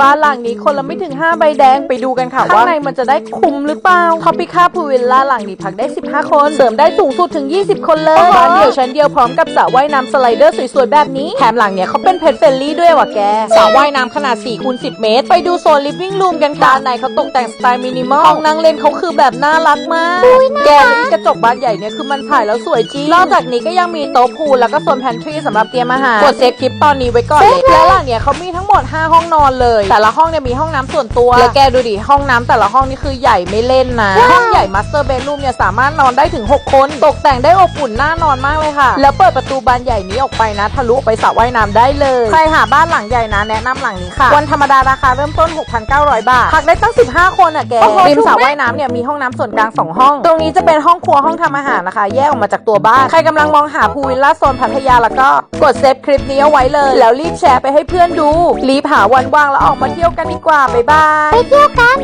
บ้านหลังนี้คนละไม่ถึง 5 ใบแดงไปดูกันค่ะว่าข้างในมันจะได้คุ้มหรือเปล่าทอปิค่าพูวิลล่าหลังนี้พักได้ 15 คน เสริมได้สูงสุดถึง 20 คนเลยบ้านเดี่ยวชั้นเดียวพร้อมกับสระว่ายน้ำสไลเดอร์สวยๆ แบบนี้ แถมหลังเนี้ยเขาเป็นเพจเฟรนลี่ด้วยว่ะแกสระว่ายน้ำขนาด4คูณ10 เมตร ไปดูโซนลิฟวิ่งรูมกันค่ะด้านในเขาตกแต่งสไตล์มินิมอลห้องนั่งเล่นเขาคือแบบน่ารักมากแกและอีกระจกบานใหญ่เนี่ยคือมันถ่ายแล้วสวยจริงนอกจากนี้ก็ยังมีโต๊ะพูลแล้วก็โซนแพนทรีสำหรับเตรียมอาหารกดเซฟคลิปตอนนี้ไว้ก่อนเลยและหลังเนี่ยเขามีทั้งหมด 5 ห้องนอนเลยแต่ละห้องเนี่ยมีห้องน้ำส่วนตัว แล้วแกดูดิห้องน้ำแต่ละห้องนี่คือใหญ่ไม่เล่นนะห้องใหญ่มาสเตอร์เบดรูมเนี่ยสามารถนอนได้ถึง 6 คน ตกแต่งได้อบอุ่นน่านอนมากเลยค่ะ แล้วเปิดประตูบานใหญ่นี้ออกไปนะ ทะลุออกไปสระว่ายน้ำได้เลย ใครหาบ้านหลังใหญ่นะแนะนำหลังนี้ค่ะ วันธรรมดาราคาเริ่มต้น 6,900 บาท พักได้ตั้ง 15 คนอะแกริมสระว่ายน้ำเนี่ยมีห้องน้ำส่วนกลาง2ห้อง ตรงนี้จะเป็นห้องครัวห้องทำอาหารนะคะ แยกออกมาจากตัวบ้าน ใครกำลังมองหาพูลวิลล่าโซนพัทยาแล้วก็กดเซฟคลิปนี้เอาไว้เลย แล้วรีบแชร์ไปให้เพื่อนดูรีบหาวันว่างแล้วออกมาเที่ยวกันดีกว่า บ๊ายบาย ไปเที่ยวกัน